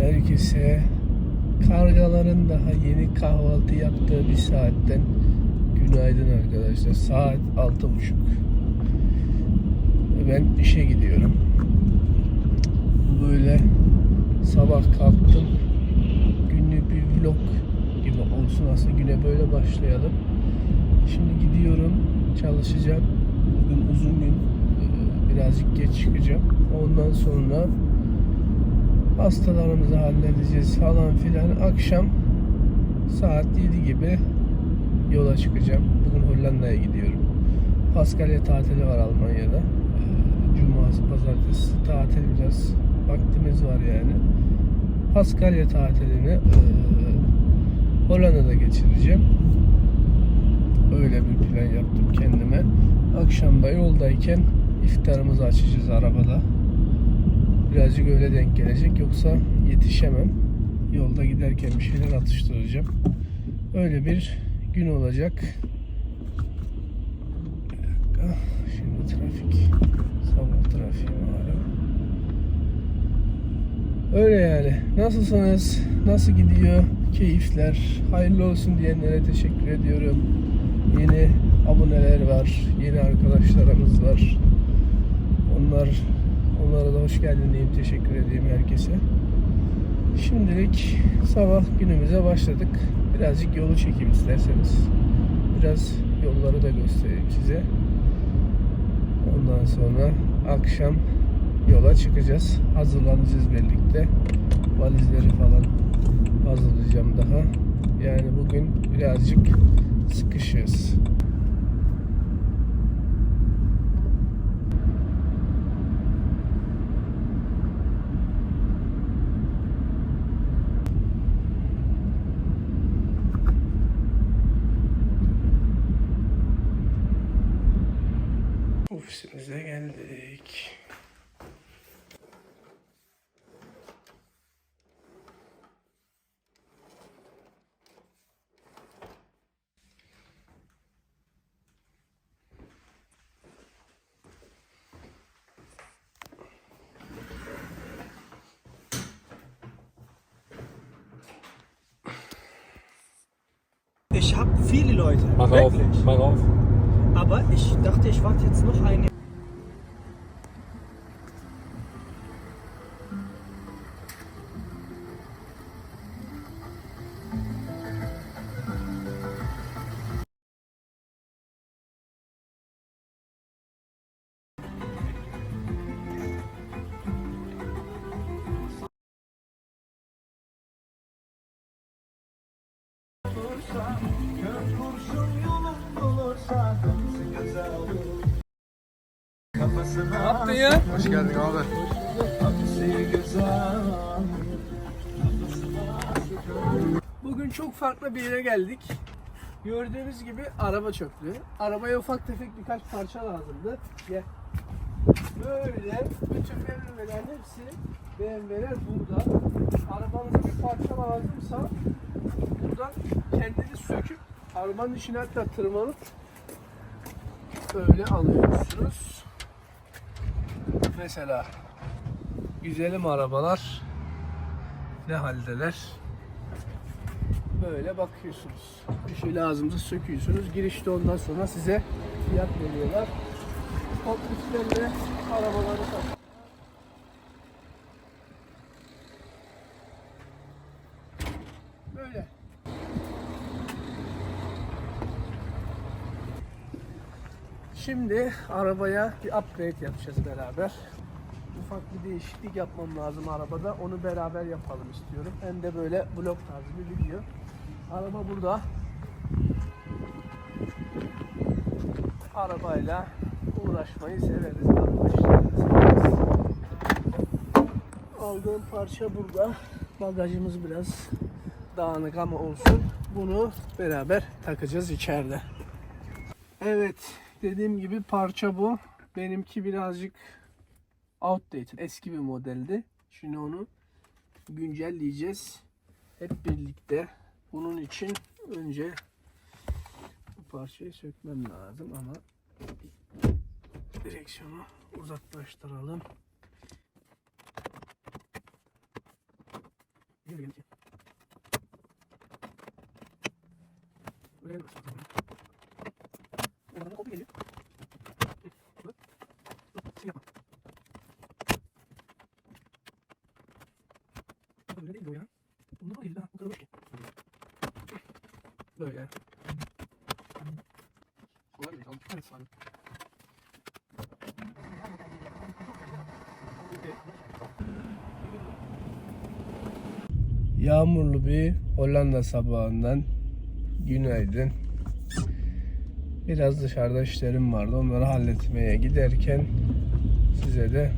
Herkese kargaların daha yeni kahvaltı yaptığı bir saatten günaydın arkadaşlar. Saat altı buçuk. Ben işe gidiyorum. Böyle sabah kalktım. Günlük bir vlog gibi olsun aslında güne böyle başlayalım. Şimdi gidiyorum çalışacağım. Bugün uzun gün. Ee, Birazcık geç çıkacağım. Ondan sonra hastalarımızı halledeceğiz falan filan. Akşam saat 7 gibi yola çıkacağım. Bugün Hollanda'ya gidiyorum. Paskalya tatili var Almanya'da. Ee, Cuması, pazartesi tatil biraz vaktimiz var yani. Paskalya tatilini e, Hollanda'da geçireceğim. Öyle bir plan yaptım kendime. Akşamda yoldayken iftarımızı açacağız arabada. Birazcık öyle denk gelecek yoksa yetişemem. Yolda giderken bir şeyler atıştıracağım. Öyle bir gün olacak. Şimdi trafik. Sabah trafiği malum. Öyle yani. Nasılsınız? Nasıl gidiyor? Keyifler. Hayırlı olsun diyenlere teşekkür ediyorum. Yeni aboneler var. Yeni arkadaşlarımız var. Onlar onlara da hoş geldin diyeyim. Teşekkür edeyim herkese. Şimdilik sabah günümüze başladık. Birazcık yolu çekeyim isterseniz. Biraz yolları da göstereyim size. Ondan sonra akşam yola çıkacağız. Hazırlanacağız birlikte. Valizleri falan hazırlayacağım daha. Yani bugün birazcık sıkışığız. Geldik. Ich habe viele Leute. Mach auf, wirklich. mach auf. Aber ich dachte, ich warte jetzt noch eine. Ne yaptın ya? Hoş geldin abi. Bugün çok farklı bir yere geldik. Gördüğünüz gibi araba çöktü. Arabaya ufak tefek birkaç parça lazımdı. Gel. Böyle bütün BMW'lerin hepsi BMW'ler burada. Arabanıza bir parça lazımsa buradan kendiniz söküp arabanın içine hatta tırmanıp böyle alıyorsunuz. Mesela güzelim arabalar ne haldeler? böyle bakıyorsunuz. Bir şey lazımsa söküyorsunuz. Girişte ondan sonra size fiyat veriyorlar. Ofislerle arabaları satıyor. Böyle. Şimdi arabaya bir upgrade yapacağız beraber. Ufak bir değişiklik yapmam lazım arabada. Onu beraber yapalım istiyorum. Hem de böyle vlog tarzı bir video. Araba burada. Arabayla uğraşmayı severiz. Severiz. Aldığım parça burada. Bagajımız biraz dağınık ama olsun. Bunu beraber takacağız içeride. Evet, dediğim gibi parça bu. Benimki birazcık outdated, eski bir modeldi. Şimdi onu güncelleyeceğiz. Hep birlikte. Bunun için önce bu parçayı sökmem lazım ama direksiyonu uzaklaştıralım. Nereye gelecek? Buraya kopya geliyor. Şey yapma. Bak Öyle değil o ya. Bunda var ya. Bu kırılmış ki. Böyle. Olabilir. Tamam. Evet, sağ olun. Yağmurlu bir Hollanda sabahından günaydın. Biraz dışarıda işlerim vardı. Onları halletmeye giderken size de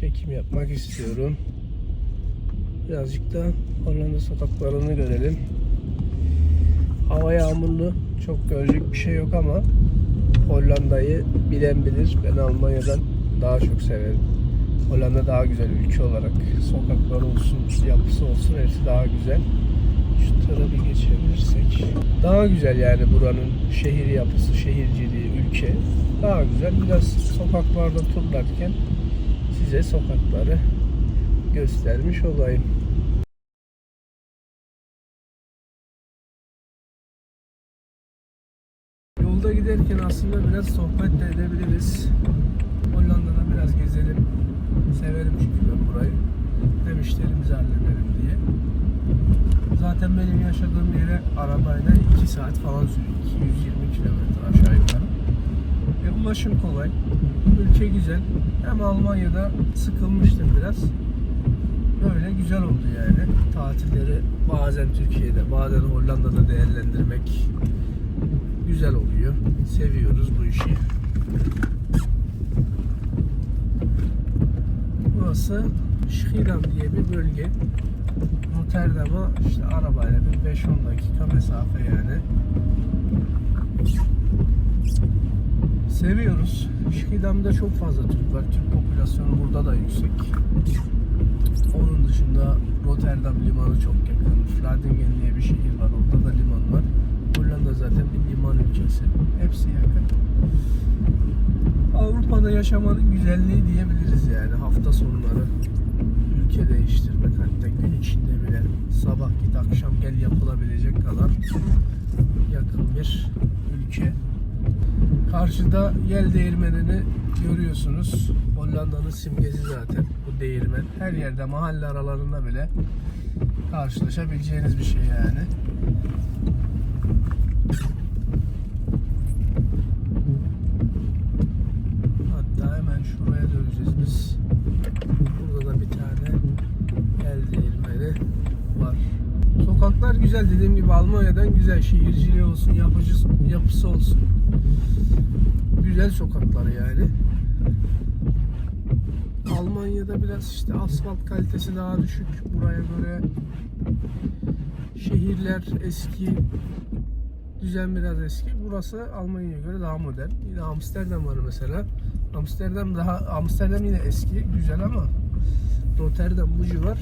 çekim yapmak istiyorum. Birazcık da Hollanda sokaklarını görelim. Hava yağmurlu. Çok görecek bir şey yok ama Hollanda'yı bilen bilir. Ben Almanya'dan daha çok severim. Hollanda daha güzel ülke olarak. Sokaklar olsun, yapısı olsun hepsi daha güzel. Şu tarafa geçebilirsek. Daha güzel yani buranın şehir yapısı, şehirciliği, ülke. Daha güzel. Biraz sokaklarda turlarken size sokakları göstermiş olayım. Yolda giderken aslında biraz sohbet de edebiliriz. Hollanda'da biraz gezelim. Severim çünkü ben burayı. Hem işlerimizi hallederim diye. Zaten benim yaşadığım yere arabayla 2 saat falan sürüyor. 220 kilometre aşağı yukarı. Ve ulaşım kolay. Ülke güzel. Hem Almanya'da sıkılmıştım biraz. Böyle güzel oldu yani. Tatilleri bazen Türkiye'de, bazen Hollanda'da değerlendirmek güzel oluyor. Seviyoruz bu işi. Burası Schiedam diye bir bölge. Rotterdam'a işte arabayla bir 5-10 dakika mesafe yani. Seviyoruz. Schiedam'da çok fazla Türk var. Türk popülasyonu burada da yüksek. Onun dışında Rotterdam limanı çok yakın. Vlaardingen diye bir şehir var. Orada da liman var. Hollanda zaten bir liman ülkesi. Hepsi yakın. Avrupa'da yaşamanın güzelliği diyebiliriz yani. Hafta sonları ülke değiştirmek hatta gün içinde bile sabah git akşam gel yapılabilecek kadar yakın bir ülke. Karşıda yel değirmenini görüyorsunuz. Hollanda'nın simgesi zaten bu değirmen. Her yerde mahalle aralarında bile karşılaşabileceğiniz bir şey yani. Hatta hemen şuraya döneceğiz biz. Burada da bir tane el değirmeni var. Sokaklar gibi Almanya'dan güzel şehirciliği olsun, yapıcı, yapısı olsun. Güzel sokaklar yani. Almanya'da biraz işte asfalt kalitesi daha düşük. Buraya göre şehirler eski, düzen biraz eski. Burası Almanya'ya göre daha modern. Yine Amsterdam var mesela. Amsterdam daha Amsterdam yine eski, güzel ama Rotterdam bu civar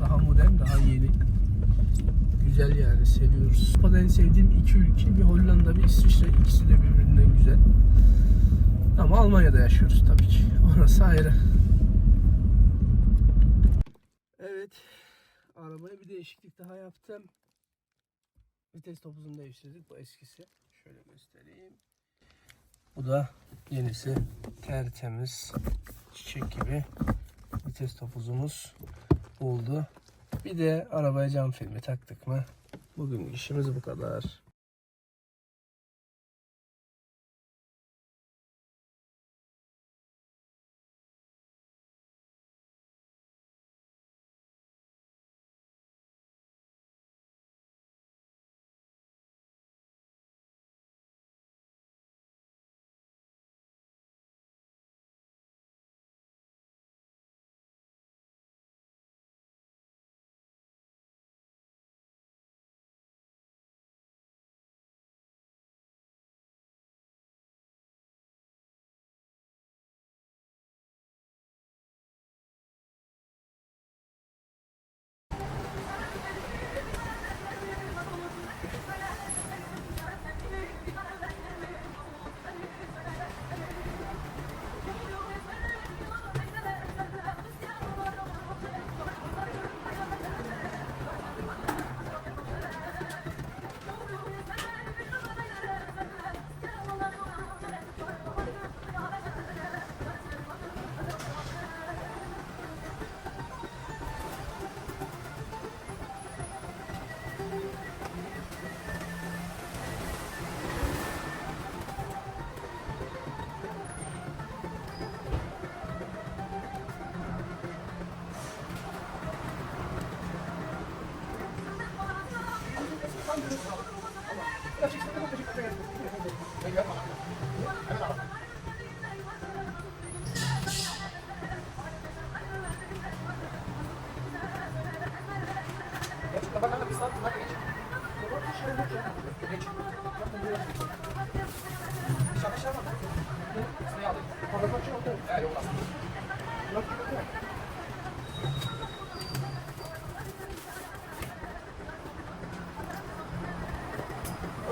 daha modern, daha yeni. Güzel yani seviyoruz. Avrupa'da en sevdiğim iki ülke bir Hollanda bir İsviçre. İkisi de birbirinden güzel. Ama Almanya'da yaşıyoruz tabii ki. Orası ayrı. Evet. Arabaya bir değişiklik daha yaptım. Vites topuzunu değiştirdik. Bu eskisi. Şöyle göstereyim. Bu da yenisi. Tertemiz. Çiçek gibi. Vites topuzumuz oldu. Bir de arabaya cam filmi taktık mı? Bugün işimiz bu kadar.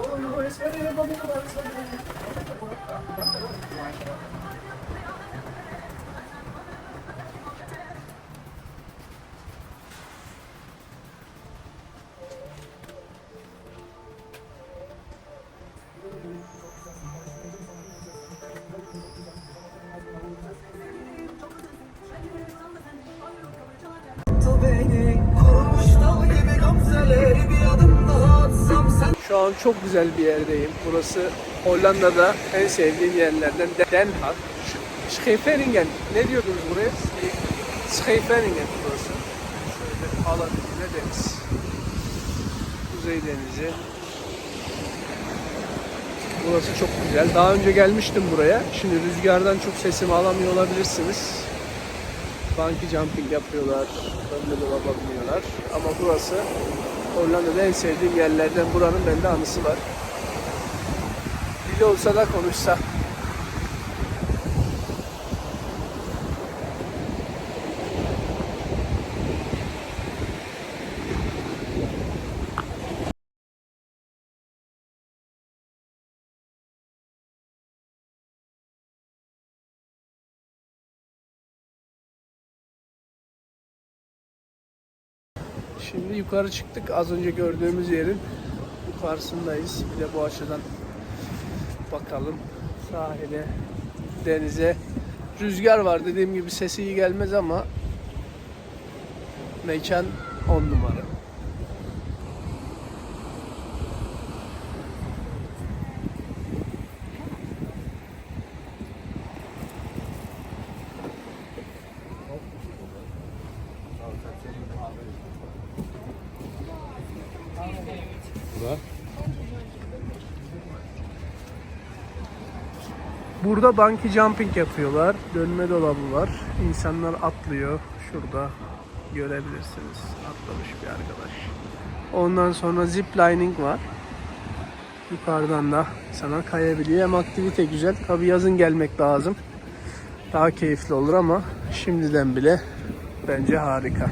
Oh, no, it's better than bubble. It's better than bubble. Şu an çok güzel bir yerdeyim. Burası Hollanda'da en sevdiğim yerlerden Den Haag. Sch- Scheveningen. Ne diyordunuz buraya? Scheveningen burası. Şöyle alabildiğine deniz. Kuzey Denizi. Burası çok güzel. Daha önce gelmiştim buraya. Şimdi rüzgardan çok sesimi alamıyor olabilirsiniz. Bungee jumping yapıyorlar. Önde dolaba biniyorlar. Ama burası Hollanda'da en sevdiğim yerlerden buranın bende anısı var. Dili olsa da konuşsa. Şimdi yukarı çıktık. Az önce gördüğümüz yerin yukarısındayız. Bir de bu açıdan bakalım sahile, denize. Rüzgar var dediğim gibi sesi iyi gelmez ama mekan 10 numara. Burada bungee jumping yapıyorlar. Dönme dolabı var. İnsanlar atlıyor. Şurada görebilirsiniz. Atlamış bir arkadaş. Ondan sonra zip lining var. Yukarıdan da sana kayabiliyor. Hem aktivite güzel. Tabi yazın gelmek lazım. Daha keyifli olur ama şimdiden bile bence harika.